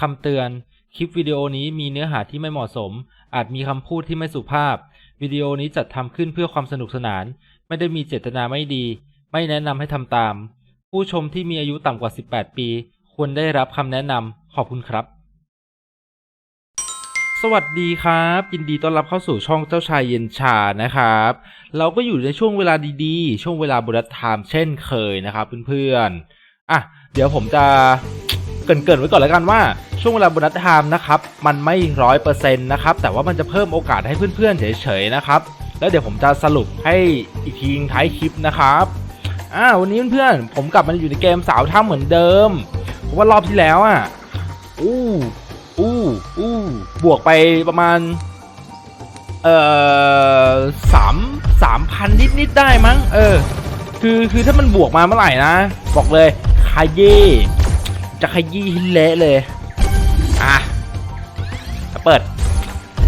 คำเตือน คลิปวิดีโอนี้มีเนื้อหาที่ไม่เหมาะสม อาจมีคำพูดที่ไม่สุภาพ วิดีโอนี้จัดทำขึ้นเพื่อความสนุกสนาน ไม่ได้มีเจตนาไม่ดี ไม่แนะนำให้ทำตาม ผู้ชมที่มีอายุต่ำกว่า 18 ปี ควรได้รับคำแนะนำขอบคุณครับ สวัสดีครับ ยินดีต้อนรับเข้าสู่ช่องเจ้าชายเย็นชานะครับ เราก็อยู่ในช่วงเวลาดีๆ ช่วงเวลาบุรัตไทม์เช่นเคยนะครับเพื่อนๆอะเดี๋ยวผมจะ เกรินๆไว้ก่อนแล้วกันว่าช่วงเวลาโบนัสไทม์นะครับมันไม่ร้อยเปอร์เซ็นต์นะครับแต่ว่ามันจะเพิ่มโอกาสให้เพื่อนๆเฉยๆนะครับแล้วเดี๋ยวผมจะสรุปให้อีกทีท้ายคลิปนะครับอ่าวันนี้เพื่อนๆผมกลับมาอยู่ในเกมสาวถ้ำเหมือนเดิมเพราะว่ารอบที่แล้วอะอู้อู้อู้บวกไปประมาณเอ่อสามสามพันนิดๆได้มั้ง เออ คือคือถ้ามันบวกมาเมื่อไหร่นะ บอกเลยคาเย่ จะขยี้เละเลย อะจะเปิด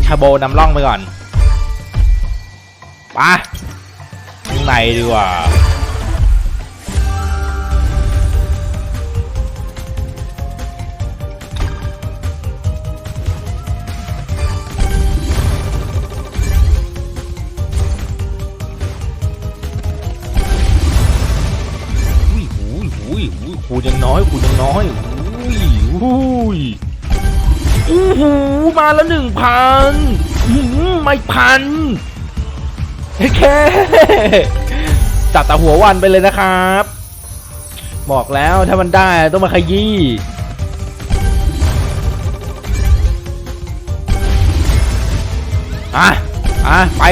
ชาโบนำร่องไปก่อนไปข้างในดีกว่า ยังน้อยคูยังน้อยอุ้ยอุ้ยอู้หูมาแล้วหนึ่งพันไม่พันแค่จับแต่หัววันไปเลยนะครับ บอกแล้วถ้ามันได้ต้องมาขยี้อะอะไป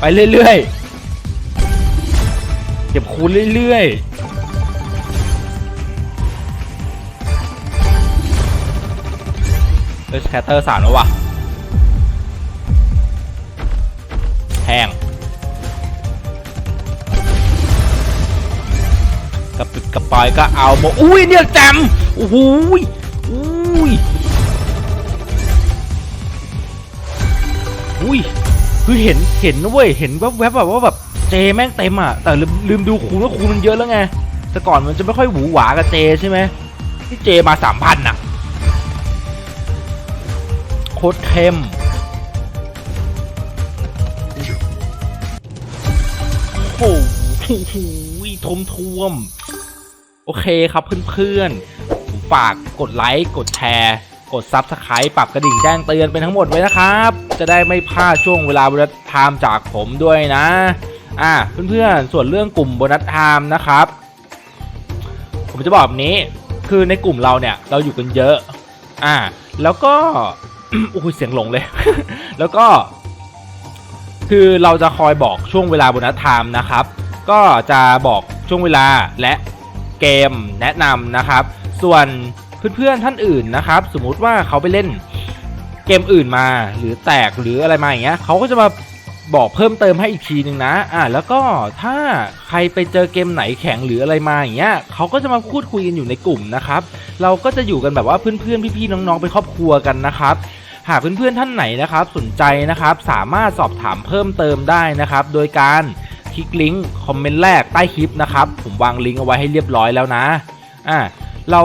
ไปเรื่อยๆ เก็บคูณเรื่อยๆ เอชแคตเตอร์สามแล้ววะแห้งกระปิดกระปอยก็เอาหมดอุ้ยเนี่ยแจมโอ้โหยอุ้ยอุ้ยคือเห็นเห็นนะเว้ยเห็นแวบๆแบบว่าแบบเจแม่งเต็มอะแต่ลืมลืมดูคูณว่าคูณมันเยอะแล้วไงแต่ก่อนมันจะไม่ค่อยหวือหวากับเจใช่ไหมที่เจมาสามพันอะ โคตรเข้มโอ้โหทมท่วม โอเคครับเพื่อนๆผมฝากกดไลค์ กดแชร์ กดซับสไคร b ์ปรับกระดิ่งแจ้งเตือนเป็นทั้งหมดไว้นะครับ จะได้ไม่พลาดช่วงเวลาโบนัสไทม์จากผมด้วยนะอะเพื่อนๆ ส่วนเรื่องกลุ่มโบนัสไทม์นะครับ ผมจะบอกแบบนี้ คือในกลุ่มเราเนี่ย เราอยู่กันเยอะ อะแล้วก็ โอ้โหเสียงหลงเลย แล้วก็ คือเราจะคอยบอกช่วงเวลาโบนัสไทม์นะครับ ก็จะบอกช่วงเวลาและเกมแนะนำนะครับ ส่วนเพื่อนๆท่านอื่นนะครับ สมมุติว่าเขาไปเล่นเกมอื่นมาหรือแตกหรืออะไรมาอย่างเงี้ยเขาก็จะมาบอกเพิ่มเติมให้อีกทีหนึ่งนะ อ่าแล้วก็ถ้าใครไปเจอเกมไหนแข็งหรืออะไรมาอย่างเงี้ยเขาก็จะมาพูดคุยกันอยู่ในกลุ่มนะครับ เราก็จะอยู่กันแบบว่าเพื่อนๆพี่ๆน้องๆเป็นครอบครัวกันนะครับ หากเพื่อนๆท่านไหนนะครับสนใจนะครับสามารถสอบถามเพิ่มเติมได้นะครับโดยการคลิกลิงก์คอมเมนต์แรกใต้คลิปนะครับผมวางลิงก์เอาไว้ให้เรียบร้อยแล้วนะอ่าเรา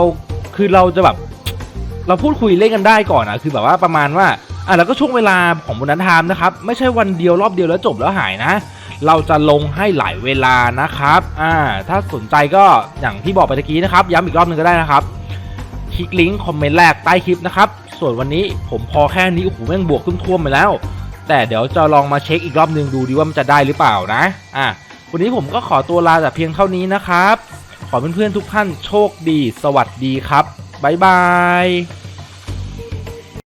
คือเราจะแบบเราพูดคุยเล่นกันได้ก่อนอะคือแบบว่าประมาณว่าอะแล้วก็ช่วงเวลาของบนนั้นไทม์นะครับไม่ใช่วันเดียวรอบเดียวแล้วจบแล้วหายนะ เราจะลงให้หลายเวลานะครับอ่าถ้าสนใจก็อย่างที่บอกไปตะกี้นะครับ ย้ำอีกรอบหนึงก็ได้นะครับ คลิกลิงก์คอมเมนต์แรกใต้คลิปนะครับ ส่วนวันนี้ผมพอแค่นี้โอ้โหแม่งบวกขึ้นท่วมไปแล้ว แต่เดี๋ยวจะลองมาเช็คอีกรอบหนึงดูดีว่ามันจะได้หรือเปล่านะอะวันนี้ผมก็ขอตัวลาแต่เพียงเท่านี้นะครับ ขอเพื่อนๆทุกท่านโชคดี สวัสดีครับบ๊ายบาย